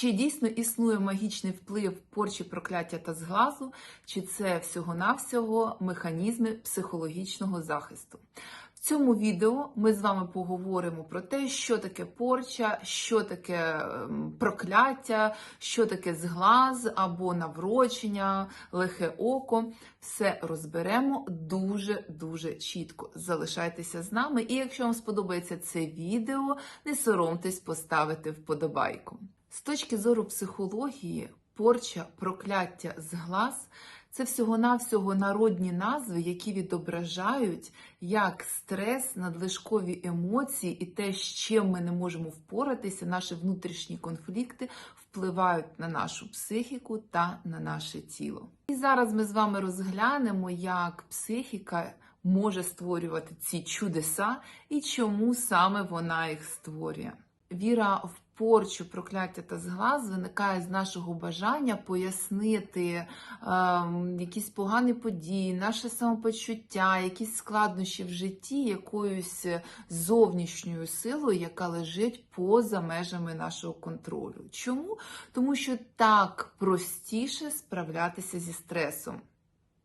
Чи дійсно існує магічний вплив порчі прокляття та зглазу, чи це всього-навсього механізми психологічного захисту? В цьому відео ми з вами поговоримо про те, що таке порча, що таке ем, прокляття, що таке зглаз або наврочення, лихе око. Все розберемо дуже-дуже чітко. Залишайтеся з нами, і якщо вам сподобається це відео, не соромтесь поставити вподобайку. З точки зору психології, порча, прокляття, зглаз це всього-навсього народні назви, які відображають як стрес, надлишкові емоції і те, з чим ми не можемо впоратися, наші внутрішні конфлікти впливають на нашу психіку та на наше тіло. І зараз ми з вами розглянемо, як психіка може створювати ці чудеса і чому саме вона їх створює. Віра в порчу, прокляття та зглаз виникає з нашого бажання пояснити е, якісь погані події, наше самопочуття, якісь складнощі в житті якоюсь зовнішньою силою, яка лежить поза межами нашого контролю. Чому? Тому що так простіше справлятися зі стресом.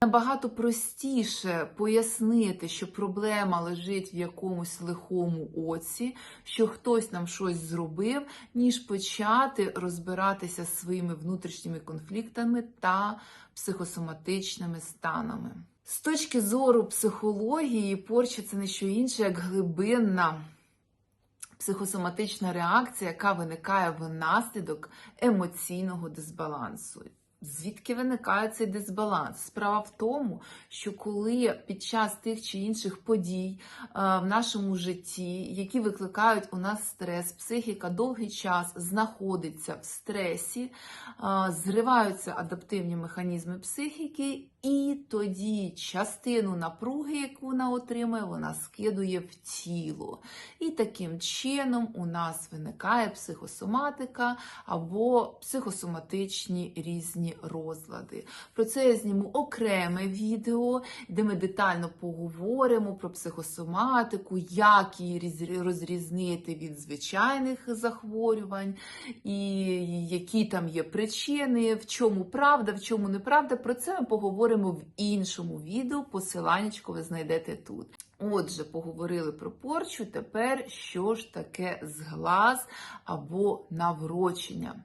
Набагато простіше пояснити, що проблема лежить в якомусь лихому оці, що хтось нам щось зробив, ніж почати розбиратися з своїми внутрішніми конфліктами та психосоматичними станами. З точки зору психології, порча це не що інше, як глибинна психосоматична реакція, яка виникає внаслідок емоційного дисбалансу. Звідки виникає цей дисбаланс? Справа в тому, що коли під час тих чи інших подій е, в нашому житті, які викликають у нас стрес, психіка довгий час знаходиться в стресі, е, зриваються адаптивні механізми психіки, і тоді частину напруги, яку вона отримує, вона скидує в тіло. І таким чином у нас виникає психосоматика або психосоматичні різні розлади. Про це я зніму окреме відео, де ми детально поговоримо про психосоматику, як її розрізнити від звичайних захворювань, і які там є причини, в чому правда, в чому неправда. Про це ми поговоримо в іншому відео. Посиланнячко ви знайдете тут. Отже, поговорили про порчу. Тепер що ж таке зглаз або наврочення?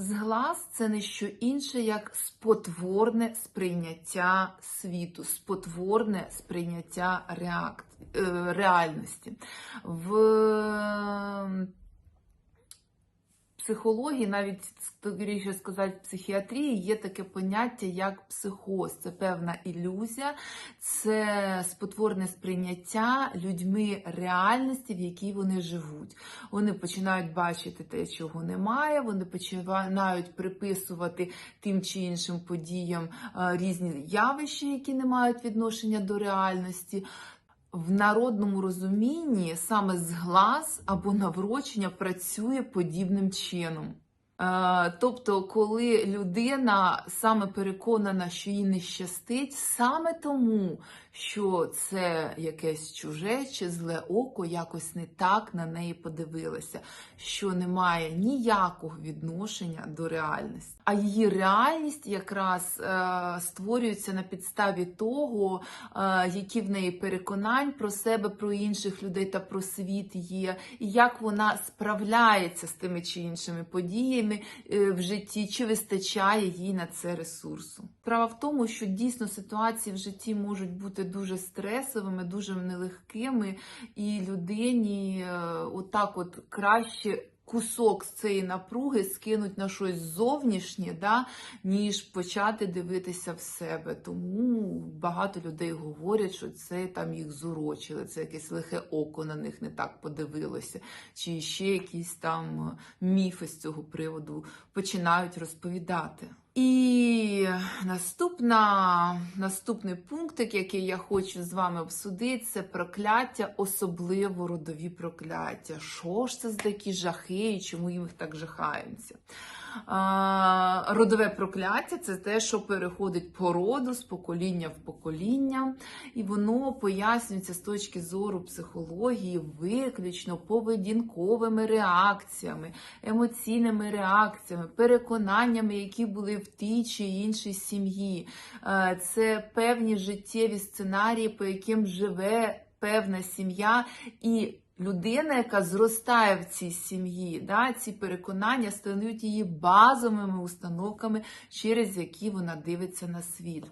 Зглаз це не що інше, як спотворне сприйняття світу, спотворне сприйняття. Е, реальності. В психології, навіть скоріше сказати, в психіатрії є таке поняття, як психоз. Це певна ілюзія, це спотворне сприйняття людьми реальності, в якій вони живуть. Вони починають бачити те, чого немає, вони починають приписувати тим чи іншим подіям різні явища, які не мають відношення до реальності. В народному розумінні саме зглаз або наврочення працює подібним чином. Е, тобто, коли людина саме переконана, що їй не щастить, саме тому, що це якесь чуже чи зле око якось не так на неї подивилося, що немає ніякого відношення до реальності. А її реальність якраз е, створюється на підставі того, е, які в неї переконань про себе, про інших людей та про світ є, і як вона справляється з тими чи іншими подіями е, в житті, чи вистачає їй на це ресурсу. Справа в тому, що дійсно ситуації в житті можуть бути дуже стресовими, дуже нелегкими, і людині е, отак от краще. Кусок з цієї напруги скинуть на щось зовнішнє, да, ніж почати дивитися в себе. Тому багато людей говорять, що це там їх зурочили, це якесь лихе око на них не так подивилося, чи ще якісь там міфи з цього приводу починають розповідати. І наступна, наступний пунктик, який я хочу з вами обсудити, це прокляття, особливо родові прокляття. Що ж це за такі жахи і чому їм так жахаємося? Родове прокляття це те, що переходить по роду з покоління в покоління, і воно пояснюється з точки зору психології виключно поведінковими реакціями, емоційними реакціями, переконаннями, які були в тій чи іншій сім'ї. Е, Це певні життєві сценарії, по яким живе певна сім'я і. Людина, яка зростає в цій сім'ї, да, ці переконання стають її базовими установками, через які вона дивиться на світ.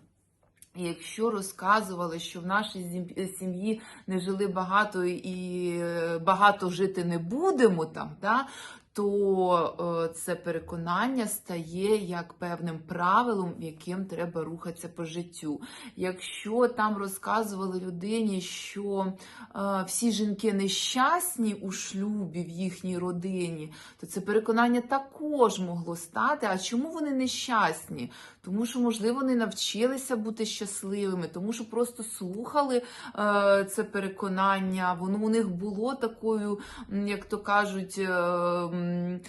І Якщо розказували, що в нашій сім'ї не жили багато і е, багато жити не будемо там, да, то е, це переконання стає як певним правилом, яким треба рухатися по життю. Якщо там розказували людині, що е, всі жінки нещасні у шлюбі в їхній родині, то це переконання також могло стати. А чому вони нещасні? Тому що, можливо, не навчилися бути щасливими, тому що просто слухали е, це переконання, воно у них було такою, як то кажуть, е,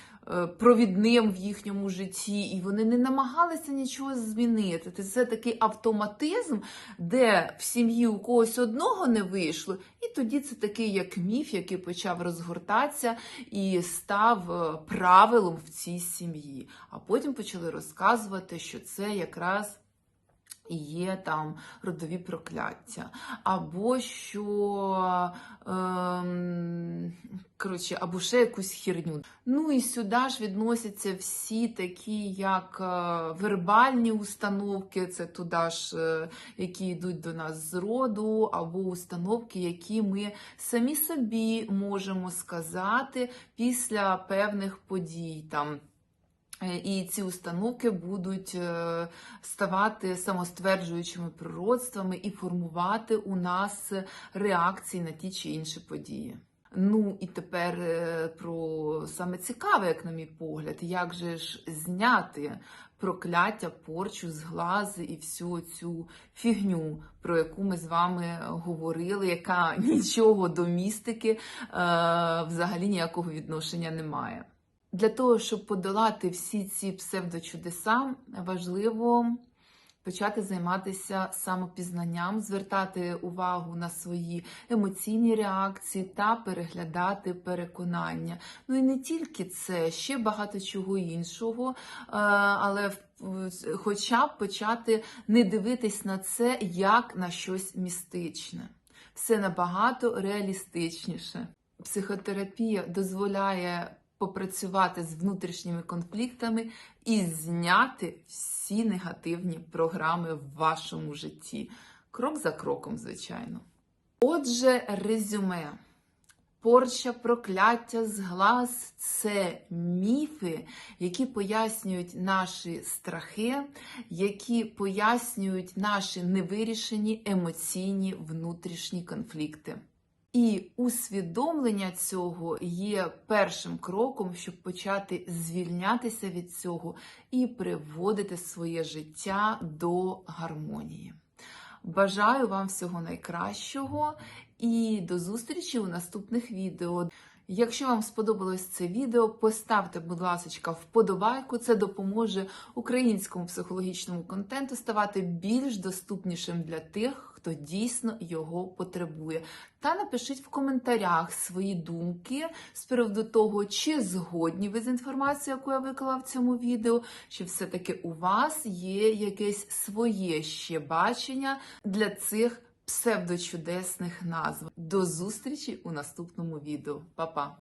провідним в їхньому житті, і вони не намагалися нічого змінити. Це- Це такий автоматизм, де в сім'ї у когось одного не вийшло, і тоді це такий як міф, який почав розгортатися і став е, правилом в цій сім'ї. А потім почали розказувати, що це якраз. І є там родові прокляття, або що ем, коротше, або ще якусь херню. Ну і сюди ж відносяться всі такі, як е, вербальні установки, це туди ж, е, які йдуть до нас з роду, або установки, які ми самі собі можемо сказати після певних подій там. Е, І ці установки будуть ставати самостверджуючими природствами і формувати у нас реакції на ті чи інші події. Ну і тепер е, про саме цікаве, як на мій погляд, як же ж зняти прокляття, порчу, зглази і всю цю фігню, про яку ми з вами говорили, яка нічого до містики е, взагалі ніякого відношення не має. Для того, щоб подолати всі ці псевдочудеса, важливо почати займатися самопізнанням, звертати увагу на свої емоційні реакції та переглядати переконання. Ну і не тільки це, ще багато чого іншого, е, але хоча б почати не дивитись на це як на щось містичне. Все набагато реалістичніше. Психотерапія дозволяє попрацювати з внутрішніми конфліктами і зняти всі негативні програми в вашому житті. Крок за кроком, звичайно. Отже, резюме. Порча, прокляття, зглаз це міфи, які пояснюють наші страхи, які пояснюють наші невирішені емоційні внутрішні конфлікти. І усвідомлення цього є першим кроком, щоб почати звільнятися від цього і приводити своє життя до гармонії. Бажаю вам всього найкращого і до зустрічі у наступних відео. Якщо вам сподобалось це відео, поставте, будь ласка, вподобайку. Це допоможе українському психологічному контенту ставати більш доступнішим для тих, хто дійсно його потребує. Та напишіть в коментарях свої думки з приводу того, чи згодні ви з інформацією, яку я виклала в цьому відео, чи все-таки у вас є якесь своє ще бачення для цих псевдочудесних назв. До зустрічі у наступному відео. Па-па!